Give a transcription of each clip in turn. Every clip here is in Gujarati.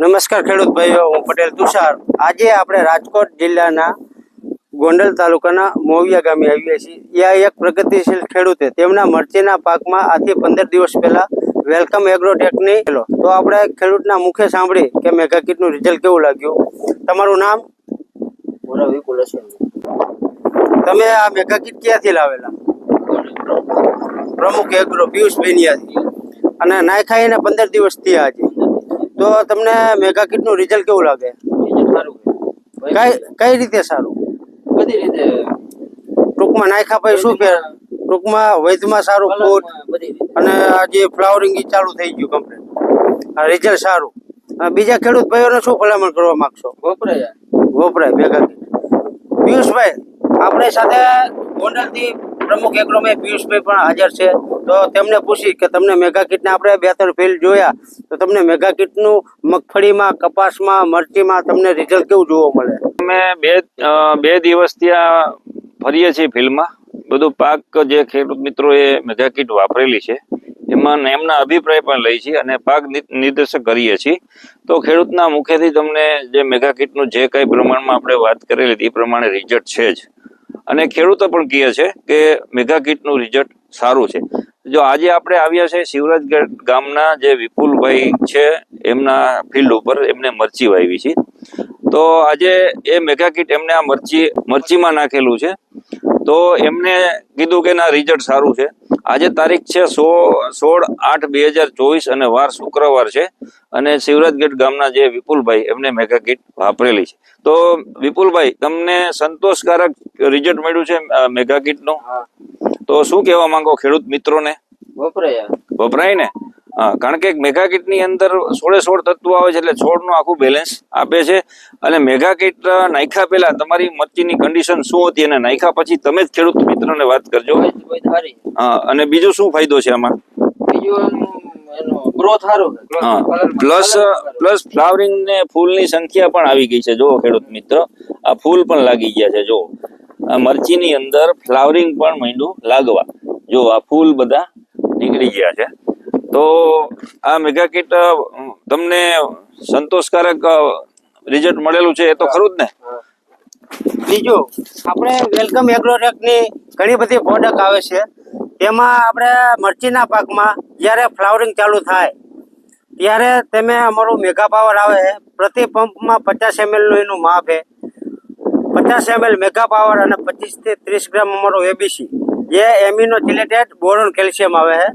નમસ્કાર ખેડૂત ભાઈઓ હું પટેલ તુષાર. આજે આપણે રાજકોટ જિલ્લાના ગોંડલ તાલુકાના મોવિયા ગામે આવીએ છીએ. ત્યાં એક પ્રગતિશીલ ખેડૂતે તેમના મરચીના પાકમાં આથી પંદર દિવસ પહેલા વેલકમ એગ્રોટેકની તો આપણે ખેડૂતના મુખે સાંભળી કે મેગા કીટનું રિઝલ્ટ કેવું લાગ્યું. તમારું નામ? તમે આ મેગા કીટ ક્યાંથી લાવેલા? પ્રમુખ એગ્રો પિયુષ બેનિયાથી અને નાખાઈને પંદર દિવસ થયા આજે. તો તમને મેગા કીટનું રિઝલ્ટ કેવું લાગે? સારું કઈ કઈ રીતે સારું? બધી રીતે. ટૂંકમાં નાખ્યા પછી શું ફેર ટૂંકમાં વૈદમાં સારું ફૂટ અને આજે ફ્લાવરિંગ ચાલુ થઈ ગયું કમ્પ્લીટ આ રિઝલ્ટ સારું. બીજા ખેડૂત ભાઈઓને શું ભલામણ કરવા માંગશો? વપરાય વપરાય મેગા કિટ પિયુષભાઈ આપણે સાથે ગોંડલથી પ્રમુખ એગ્રોમાં પિયુષભાઈ પણ હાજર છે. તો તેમને પૂછી કે તમને મેગા કીટને આપણે બે ત્રણ ફિલ્ડ જોયા, તો તમને મેગા કીટનું મગફળીમાં, કપાસમાં, મરચીમાં તમને રિઝલ્ટ કેવું જોવા મળે? અમે બે બે દિવસ ત્યાં ફરીએ છીએ ફિલ્ડમાં બધું પાક જે ખેડૂત મિત્રોએ મેગા કીટ વાપરેલી છે, એમાં એમના અભિપ્રાય પણ લઈ છીએ અને પાક નિર્દેશક કરીએ છીએ. તો ખેડૂતના મુખેથી તમને જે મેગા કીટનું જે કઈ પ્રમાણમાં આપણે વાત કરેલી એ પ્રમાણે રિઝલ્ટ છે જ. અને ખેડૂતો પણ કહે છે કે મેગા કીટનું રિઝલ્ટ સારું છે. જો આજે આપણે આવ્યા છે શિવરાજગઢ ગામના જે વિપુલભાઈ છે, એમના ફિલ્ડ ઉપર એમને મરચી વાવી છે. તો આજે એ મેગા કીટ એમને આ મરચી, મરચીમાં નાખેલું છે. તો એમને કીધું કે ના રિઝલ્ટ સારું છે. આજે તારીખ છે સો સોળ આઠ બે હજાર ચોવીસ અને વાર શુક્રવાર છે. અને શિવરાજગઢ ગામના જે વિપુલભાઈ એમને મેગા કીટ વાપરેલી છે. તો વિપુલભાઈ તમને સંતોષકારક રિઝલ્ટ મળ્યું છે મેગા કીટનું તો શું કહેવા માંગો ખેડૂત મિત્રોને? વપરાય વપરાય ને? કારણ કે મેગા કીટની અંદર સોળે સોળ તત્વો આવે છે એટલે છોડનું આખું બેલેન્સ આપે છે. અને મેગા કીટ નાખ્યા પહેલા તમારી મરચીની કન્ડિશન શું હતી અને નાખ્યા પછી તમે જ ખેડૂત મિત્રોને વાત કરજો. હા અને બીજો શું ફાયદો છે આમાં? પ્લસ પ્લસ ફ્લાવરિંગ ને ફૂલની સંખ્યા પણ આવી ગઈ છે. જો ખેડૂત મિત્ર આ ફૂલ પણ લાગી ગયા છે. જો આ મરચીની અંદર ફ્લાવરિંગ પણ માંડ્યું લાગવા. જો આ ફૂલ બધા નીકળી ગયા છે. તો આ મેગા કીટ તમને સંતોષકારક રિઝલ્ટ મળેલું છે એ તો ખરું જ ને? બીજું, આપણે વેલકમ એગ્રોટેકની ઘણી બધી પ્રોડક્ટ આવે છે. તેમાં આપણે મરચીના પાકમાં જ્યારે ફ્લાવરિંગ ચાલુ થાય, ત્યારે તમે અમારું મેગા પાવર આવે છે. પ્રતિ પંપમાં પચાસ એમએલનું એનું માપ છે. પચાસ એમએલ મેગા પાવર અને પચીસથી ત્રીસ ગ્રામ અમારો એબીસી જે એમિનો ચિલેટેડ બોરોન કેલ્શિયમ આવે છે.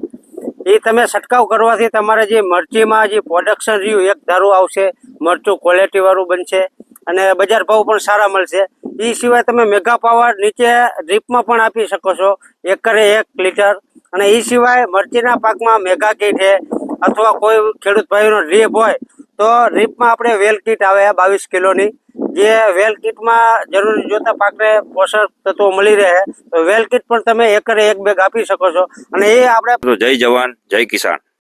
એ તમે છંટકાવ કરવાથી તમારે જે મરચીમાં જે પ્રોડક્શન રહ્યું, એક ધારું આવશે, મરચું ક્વોલિટી વાળું બનશે અને બજાર ભાવ પણ સારા મળશે. એ સિવાય તમે મેગા પાવર નીચે ડ્રીપમાં પણ આપી શકો છો, એકરે એક લીટર. અને એ સિવાય મરચીના પાકમાં મેગા કીટ છે, અથવા કોઈ ખેડૂત ભાઈનો ડ્રીપ હોય, તો ડ્રીપમાં આપણે વેલ કીટ આવે બાવીસ કિલોની. જે વેલ કિટમાં જરૂરી જોતા પાકને પોષક તત્વો મળી રહે, તો વેલ કિટ પણ તમે એકરે એક બેગ આપી શકો છો. અને એ આપણે જય જવાન, જય કિસાન.